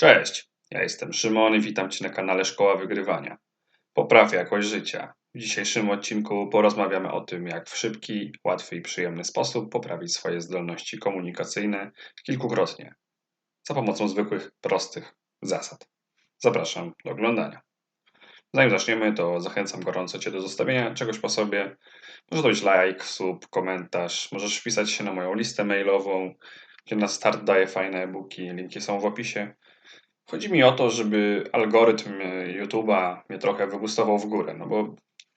Cześć, ja jestem Szymon i witam Cię na kanale Szkoła Wygrywania. Popraw jakość życia. W dzisiejszym odcinku porozmawiamy o tym, jak w szybki, łatwy i przyjemny sposób poprawić swoje zdolności komunikacyjne kilkukrotnie za pomocą zwykłych, prostych zasad. Zapraszam do oglądania. Zanim zaczniemy, to zachęcam gorąco Cię do zostawienia czegoś po sobie. Może to być like, sub, komentarz. Możesz wpisać się na moją listę mailową, gdzie na start daję fajne e-booki. Linki są w opisie. Chodzi mi o to, żeby algorytm YouTube'a mnie trochę wygustował w górę, no bo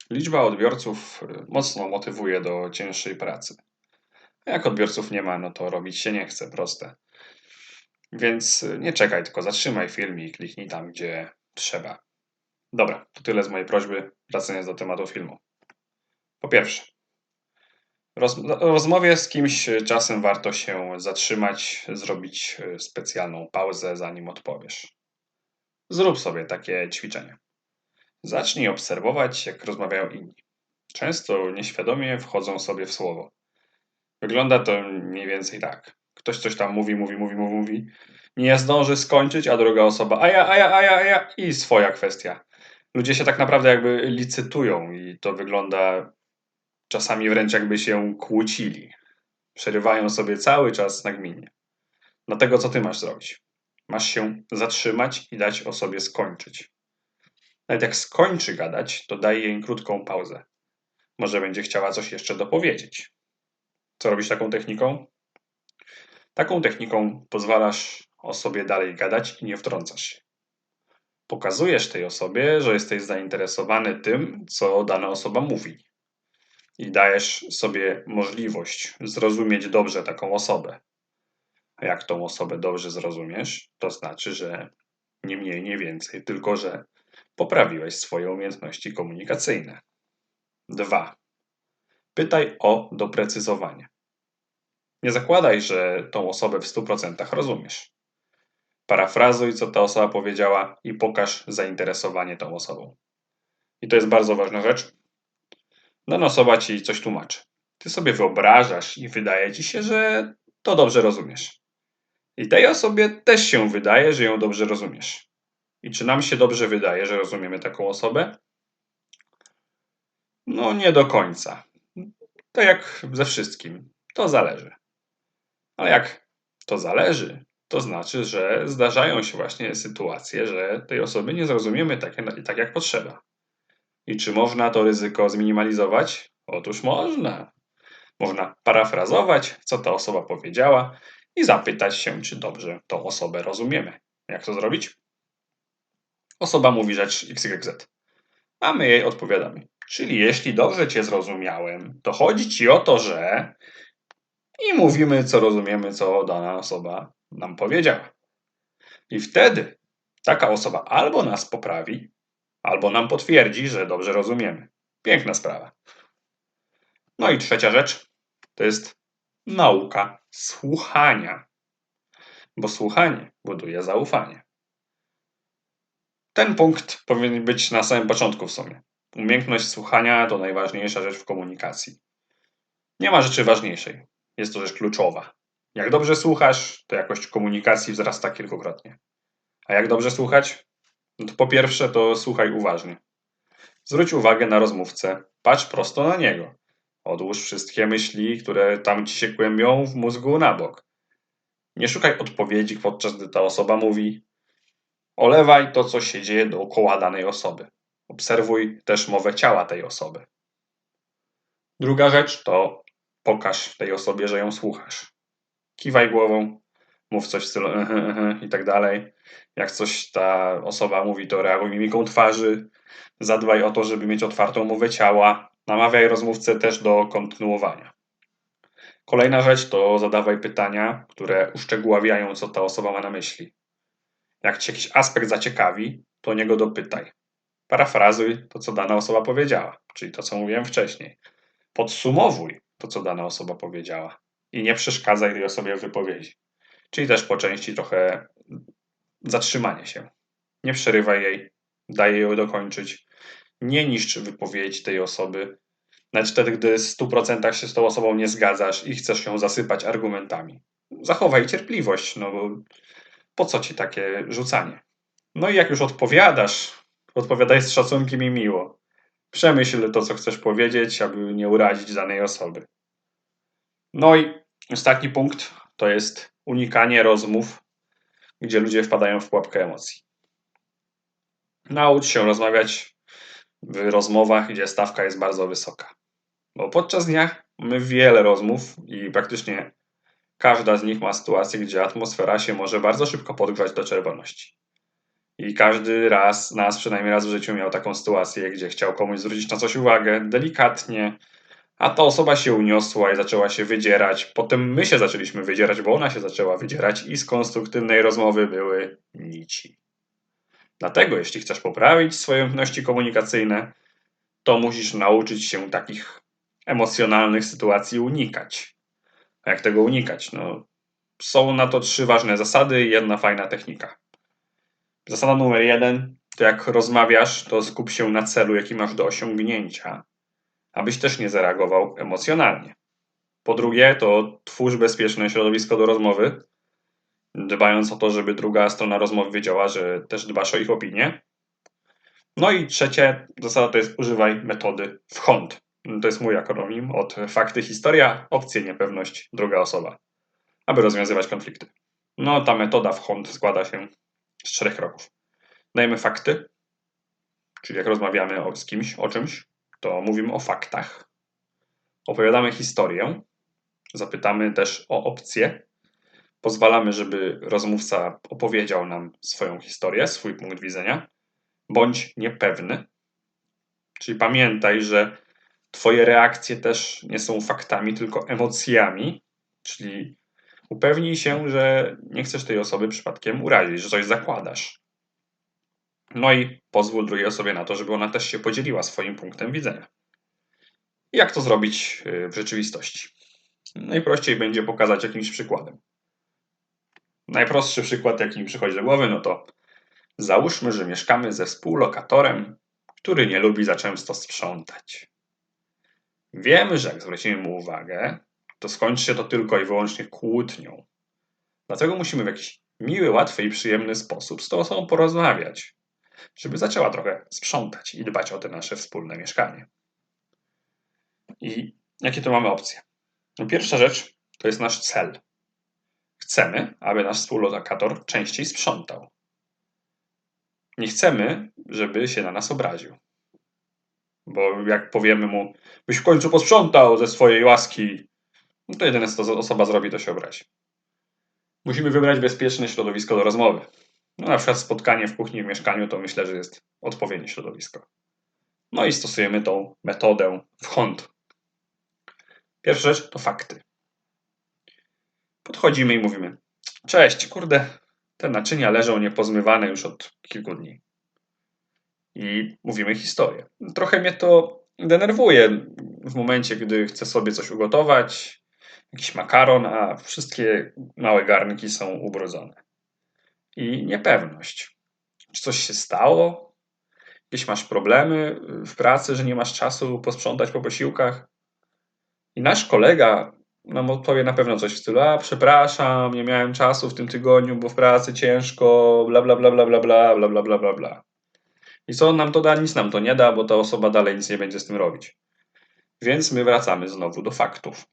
liczba odbiorców y, mocno motywuje do cięższej pracy. A jak odbiorców nie ma, no to robić się nie chce, proste. Więc y, nie czekaj, tylko zatrzymaj film i kliknij tam, gdzie trzeba. Dobra, to tyle z mojej prośby, wracając do tematu filmu. Po pierwsze, roz, rozmowie z kimś czasem warto się zatrzymać, zrobić e, specjalną pauzę, zanim odpowiesz. Zrób sobie takie ćwiczenie. Zacznij obserwować, jak rozmawiają inni. Często nieświadomie wchodzą sobie w słowo. Wygląda to mniej więcej tak. Ktoś coś tam mówi, mówi, mówi, mówi, mówi. Nie zdąży skończyć, a druga osoba, a ja, a ja, a ja, a ja i swoja kwestia. Ludzie się tak naprawdę jakby licytują i to wygląda czasami wręcz jakby się kłócili. Przerywają sobie cały czas na gminie. Dlatego co ty masz zrobić? Masz się zatrzymać i dać osobie skończyć. Nawet jak skończy gadać, to daj jej krótką pauzę. Może będzie chciała coś jeszcze dopowiedzieć. Co robisz taką techniką? Taką techniką pozwalasz osobie dalej gadać i nie wtrącasz się. Pokazujesz tej osobie, że jesteś zainteresowany tym, co dana osoba mówi i dajesz sobie możliwość zrozumieć dobrze taką osobę. A jak tą osobę dobrze zrozumiesz, to znaczy, że nie mniej, nie więcej, tylko że poprawiłeś swoje umiejętności komunikacyjne. 2. Pytaj o doprecyzowanie. Nie zakładaj, że tą osobę w 100% rozumiesz. Parafrazuj, co ta osoba powiedziała i pokaż zainteresowanie tą osobą. I to jest bardzo ważna rzecz, dana osoba ci coś tłumaczy. Ty sobie wyobrażasz i wydaje ci się, że to dobrze rozumiesz. I tej osobie też się wydaje, że ją dobrze rozumiesz. I czy nam się dobrze wydaje, że rozumiemy taką osobę? No, nie do końca. To jak ze wszystkim. To zależy. Ale jak to zależy, to znaczy, że zdarzają się właśnie sytuacje, że tej osoby nie zrozumiemy tak, tak jak potrzeba. I czy można to ryzyko zminimalizować? Otóż można. Można parafrazować, co ta osoba powiedziała i zapytać się, czy dobrze tą osobę rozumiemy. Jak to zrobić? Osoba mówi rzecz XYZ, a my jej odpowiadamy. Czyli jeśli dobrze Cię zrozumiałem, to chodzi Ci o to, że i mówimy, co rozumiemy, co dana osoba nam powiedziała. I wtedy taka osoba albo nas poprawi, albo nam potwierdzi, że dobrze rozumiemy. Piękna sprawa. No i trzecia rzecz to jest nauka słuchania, bo słuchanie buduje zaufanie. Ten punkt powinien być na samym początku w sumie. Umiejętność słuchania to najważniejsza rzecz w komunikacji. Nie ma rzeczy ważniejszej. Jest to rzecz kluczowa. Jak dobrze słuchasz, to jakość komunikacji wzrasta kilkukrotnie. A jak dobrze słuchać? No po pierwsze, to słuchaj uważnie. Zwróć uwagę na rozmówcę, patrz prosto na niego. Odłóż wszystkie myśli, które tam ci się kłębią w mózgu na bok. Nie szukaj odpowiedzi, podczas gdy ta osoba mówi. Olewaj to, co się dzieje dookoła danej osoby. Obserwuj też mowę ciała tej osoby. Druga rzecz to pokaż tej osobie, że ją słuchasz. Kiwaj głową, mów coś w stylu i tak dalej. Jak coś ta osoba mówi, to reaguj mimiką twarzy. Zadbaj o to, żeby mieć otwartą mowę ciała. Namawiaj rozmówcę też do kontynuowania. Kolejna rzecz to zadawaj pytania, które uszczegóławiają, co ta osoba ma na myśli. Jak cię jakiś aspekt zaciekawi, to niego dopytaj. Parafrazuj to, co dana osoba powiedziała, czyli to, co mówiłem wcześniej. Podsumowuj to, co dana osoba powiedziała i nie przeszkadzaj tej osobie w wypowiedzi. Czyli też po części trochę zatrzymanie się. Nie przerywaj jej, daj jej dokończyć. Nie niszcz wypowiedzi tej osoby, nawet wtedy, gdy w 100% się z tą osobą nie zgadzasz i chcesz ją zasypać argumentami. Zachowaj cierpliwość, no bo po co ci takie rzucanie? No i jak już odpowiadasz, odpowiadaj z szacunkiem i miło. Przemyśl to, co chcesz powiedzieć, aby nie urazić danej osoby. No i ostatni punkt to jest unikanie rozmów, gdzie ludzie wpadają w pułapkę emocji. Naucz się rozmawiać w rozmowach, gdzie stawka jest bardzo wysoka. Bo podczas dnia mamy wiele rozmów i praktycznie każda z nich ma sytuację, gdzie atmosfera się może bardzo szybko podgrzać do czerwoności. I każdy raz, nas przynajmniej raz w życiu miał taką sytuację, gdzie chciał komuś zwrócić na coś uwagę delikatnie, a ta osoba się uniosła i zaczęła się wydzierać. Potem my się zaczęliśmy wydzierać, bo ona się zaczęła wydzierać i z konstruktywnej rozmowy były nici. Dlatego, jeśli chcesz poprawić swoje umiejętności komunikacyjne, to musisz nauczyć się takich emocjonalnych sytuacji unikać. A jak tego unikać? No, są na to trzy ważne zasady i jedna fajna technika. Zasada numer jeden to jak rozmawiasz, to skup się na celu, jaki masz do osiągnięcia, abyś też nie zareagował emocjonalnie. Po drugie, to twórz bezpieczne środowisko do rozmowy, dbając o to, żeby druga strona rozmowy wiedziała, że też dbasz o ich opinię. No i trzecie zasada to jest używaj metody wchąd. To jest mój akronim od fakty, historia, opcje, niepewność, druga osoba, aby rozwiązywać konflikty. No, ta metoda wchąd składa się z czterech kroków. Dajemy fakty, czyli jak rozmawiamy o, z kimś, o czymś, to mówimy o faktach. Opowiadamy historię, zapytamy też o opcje, pozwalamy, żeby rozmówca opowiedział nam swoją historię, swój punkt widzenia, bądź niepewny. Czyli pamiętaj, że Twoje reakcje też nie są faktami, tylko emocjami, czyli upewnij się, że nie chcesz tej osoby przypadkiem urazić, że coś zakładasz. No i pozwól drugiej osobie na to, żeby ona też się podzieliła swoim punktem widzenia. Jak to zrobić y, w rzeczywistości? Najprościej będzie pokazać jakimś przykładem. Najprostszy przykład, jaki mi przychodzi do głowy, no to załóżmy, że mieszkamy ze współlokatorem, który nie lubi za często sprzątać. Wiemy, że jak zwrócimy mu uwagę, to skończy się to tylko i wyłącznie kłótnią. Dlatego musimy w jakiś miły, łatwy i przyjemny sposób z tą osobą porozmawiać, żeby zaczęła trochę sprzątać i dbać o te nasze wspólne mieszkanie. I jakie to mamy opcje? No pierwsza rzecz to jest nasz cel. Chcemy, aby nasz współlokator częściej sprzątał. Nie chcemy, żeby się na nas obraził. Bo jak powiemy mu, byś w końcu posprzątał ze swojej łaski, no to jedyne co osoba zrobi, to się obrazi. Musimy wybrać bezpieczne środowisko do rozmowy. No, na przykład spotkanie w kuchni w mieszkaniu to myślę, że jest odpowiednie środowisko. No i stosujemy tą metodę w kąt. Pierwsza rzecz to fakty. Podchodzimy i mówimy: Cześć, kurde, te naczynia leżą niepozmywane już od kilku dni. I mówimy historię. Trochę mnie to denerwuje w momencie, gdy chcę sobie coś ugotować, jakiś makaron, a wszystkie małe garnki są ubrudzone. I niepewność. Czy coś się stało? Jakieś masz problemy w pracy, że nie masz czasu posprzątać po posiłkach? I nasz kolega nam odpowie na pewno coś w stylu, a przepraszam, nie miałem czasu w tym tygodniu, bo w pracy ciężko, bla bla bla bla bla bla bla bla bla bla bla. I co on nam to da? Nic nam to nie da, bo ta osoba dalej nic nie będzie z tym robić. Więc my wracamy znowu do faktów.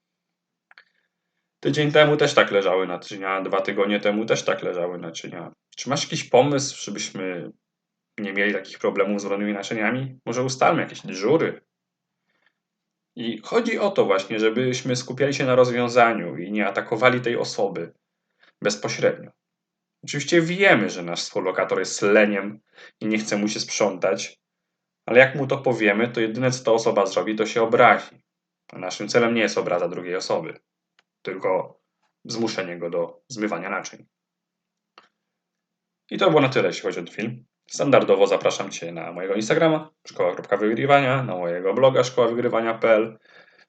Tydzień temu też tak leżały naczynia, dwa tygodnie temu też tak leżały naczynia. Czy masz jakiś pomysł, żebyśmy nie mieli takich problemów z brudnymi naczyniami? Może ustalmy jakieś dyżury? I chodzi o to właśnie, żebyśmy skupiali się na rozwiązaniu i nie atakowali tej osoby bezpośrednio. Oczywiście wiemy, że nasz współlokator jest leniem i nie chce mu się sprzątać, ale jak mu to powiemy, to jedyne co ta osoba zrobi, to się obrazi. A naszym celem nie jest obraza drugiej osoby, tylko zmuszenie go do zmywania naczyń. I to było na tyle, jeśli chodzi o ten film. Standardowo zapraszam Cię na mojego Instagrama, szkoła.wygrywania, na mojego bloga szkoławygrywania.pl.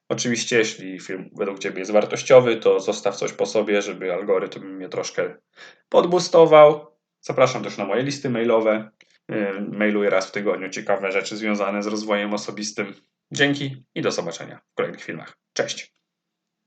Oczywiście, jeśli film według Ciebie jest wartościowy, to zostaw coś po sobie, żeby algorytm mnie troszkę podbustował. Zapraszam też na moje listy mailowe. Yy, mailuję raz w tygodniu ciekawe rzeczy związane z rozwojem osobistym. Dzięki i do zobaczenia w kolejnych filmach. Cześć!